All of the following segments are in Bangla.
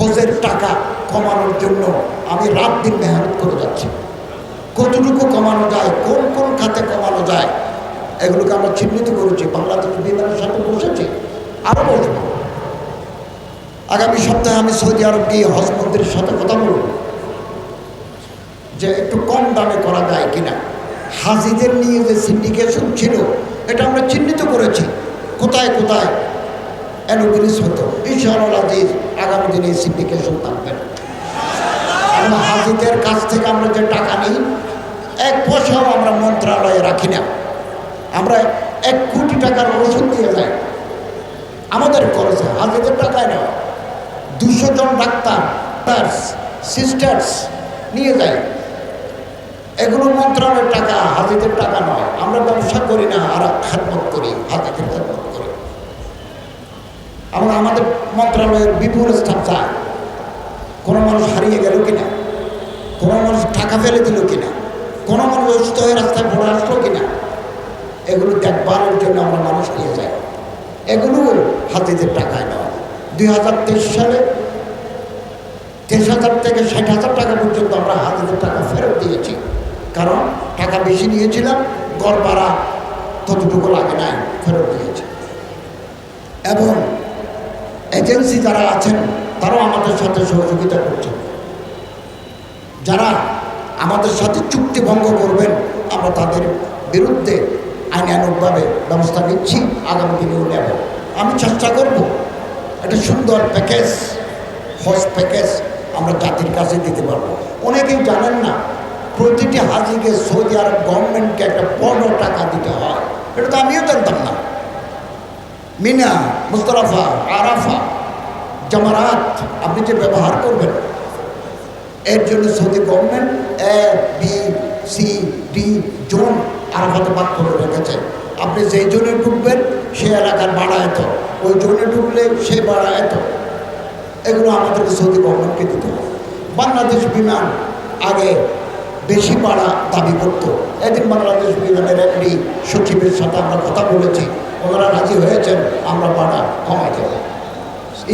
হজের টাকা কমানোর জন্য আমি রাত দিন মেহনত করে যাচ্ছি। কতটুকু কমানো যায়, কোন কোন খাতে কমানো যায়, এগুলোকে আমরা চিহ্নিত করেছি। বাংলাদেশ বিমানের সাথে বসেছি আরও বসবো আগামী সপ্তাহে আমি সৌদি আরব গিয়ে হজ মন্দিরের সাথে কথা বলব। যে একটু কম দামে করা যায় কিনা। হাজিদের নিয়ে যে সিন্ডিকেশন ছিল, এটা আমরা চিহ্নিত করেছি। কোথায় কোথায়? অ্যানোবিলিস হতো। ইনশাআল্লাহ আজিজ আগামী দিনে সিন্ডিকেশন থাকবে। না আমরা হাজিদের কাছ থেকে আমরা যে টাকা নিই, এক পয়সাও আমরা মন্ত্রণালয়ে রাখি না। আমরা এক কোটি টাকার ওষুধ দিয়ে যাই। আমাদের খরচে হাজিদের টাকায় নেওয়া দুশো জন ডাক্তার, নার্স, সিস্টার্স নিয়ে যায় এগুলো মন্ত্রণালয়ের টাকা, হাজিদের টাকা নয়। আমরা ব্যবসা করি না, আর খেদমত করি, হাজিদের খেদমত করি। আমরা আমাদের মন্ত্রণালয়ের বিপুল স্টাফ চায় কোনো মানুষ হারিয়ে গেল কিনা? কোনো মানুষ টাকা ফেলে দিল কিনা? কোনো মানুষ অসুস্থ হয়ে রাস্তায় পড়ে আসলো কিনা? এগুলো দেখভালের জন্য আমরা মানুষ নিয়ে যাই। এগুলো হাতিদের টাকায় নেওয়া। দুই হাজার তেইশ সালে তেইশ হাজার থেকে ষাট হাজার টাকা পর্যন্ত আমরা হাতিদের টাকা ফেরত দিয়েছি। কারণ টাকা বেশি নিয়েছিলাম, গড় ভাড়া ততটুকু লাগে নাই, ফেরত দিয়েছি। এবং এজেন্সি যারা আছেন, তারাও আমাদের সাথে সহযোগিতা করছেন। যারা আমাদের সাথে চুক্তি ভঙ্গ করবেন, আমরা তাদের বিরুদ্ধে আইনানুগভাবে ব্যবস্থা নিচ্ছি, আগামী দিনেও নেব। আমি চেষ্টা করব, একটা সুন্দর প্যাকেজ হজ প্যাকেজ আমরা জাতির কাছে দিতে পারব। অনেকেই জানেন না, প্রতিটি হাজিকে সৌদি আরব গভর্নমেন্টকে একটা বড় টাকা দিতে হয়। এটা তো আমিও জানতাম না। মিনা মুস্তরাফা আরাফা জামারাত, আপনি যে ব্যবহার করবেন, এর জন্য Saudi government A, B, C, D, zone আর আরাফাতে ভাগ করে রেখেছে। আপনি যেই জোনে ঢুকবেন, সে এলাকার ভাড়া এত ওই জোনে ঢুকলে সে ভাড়া এত এগুলো আমাদেরকে সৌদি গভর্নমেন্টকে দিতে হবে। বাংলাদেশ বিমান আগে বেশি ভাড়া দাবি করত। এদিন বাংলাদেশ বিমানের এমডি সচিবের সাথে আমরা কথা বলেছি। ওনারা রাজি হয়েছেন, আমরা ভাড়া কমাই দেব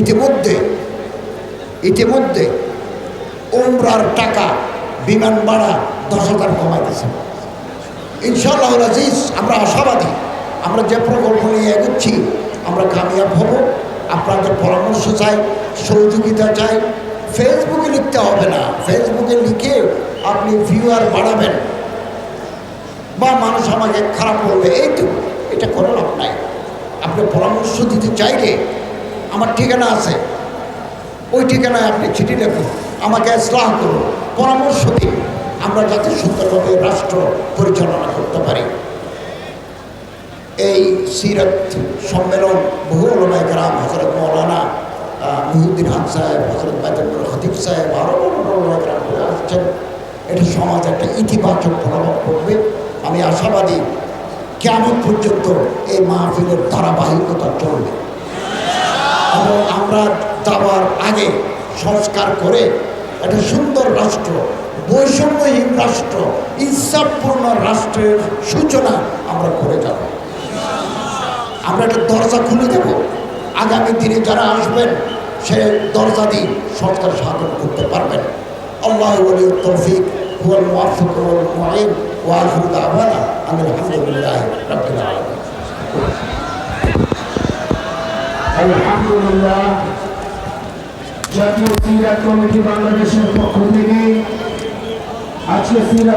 ইতিমধ্যে ইতিমধ্যে উমরার টাকা বিমান ভাড়া দশ হাজার কমাই দিয়েছে ইনশাআল্লাহ আজিজ, আমরা আশাবাদী, আমরা যে প্রকল্প নিয়ে এগোচ্ছি, আমরা কামিয়াব হব, আপনাদের পরামর্শ চাই, সহযোগিতা চাই। ফেসবুকে লিখতে হবে না, ফেসবুকে লিখে আপনি ভিউয়ার বাড়াবেন। বা মানুষ আমাকে খারাপ বলবে, এইটুকু, এটা করে লাভ নাই। আপনি পরামর্শ দিতে চাইলে আমার ঠিকানা আছে। ওই ঠিকানায় আপনি চিঠি লিখুন, আমাকে ইসলাম করুন, পরামর্শ দিন। আমরা যাতে সুন্দরভাবে রাষ্ট্র পরিচালনা করতে পারি। এই সিরত সম্মেলন বহু ওলমায় গ্রাম হজরত মৌলানা মহিউদ্দিন হান সাহেব হজরত বাইদুল খতিব সাহেব আরও গ্রাম করে আসছেন। এটা সমাজ একটা ইতিবাচক প্রভাব করবে আমি আশাবাদী কেমন পর্যন্ত এই মাহফিলের ধারাবাহিকতা চলবে। আমরা যাওয়ার আগে সংস্কার করে একটা সুন্দর রাষ্ট্র, বৈষম্যহীন রাষ্ট্র ইনসাফপূর্ণ রাষ্ট্রের সূচনা আমরা করে যাব। আমরা একটা দরজা খুলে দেব। আগামী দিনে যারা আসবেন, সে দরজা দিয়ে সরকার সাধন করতে পারবেন। আল্লাহ তৌফিক, হুয়াল আলহামদুলিল্লাহ। জাতীয় ক্রীড়া কমিটি বাংলাদেশের পক্ষ থেকে আজকে ক্রীড়া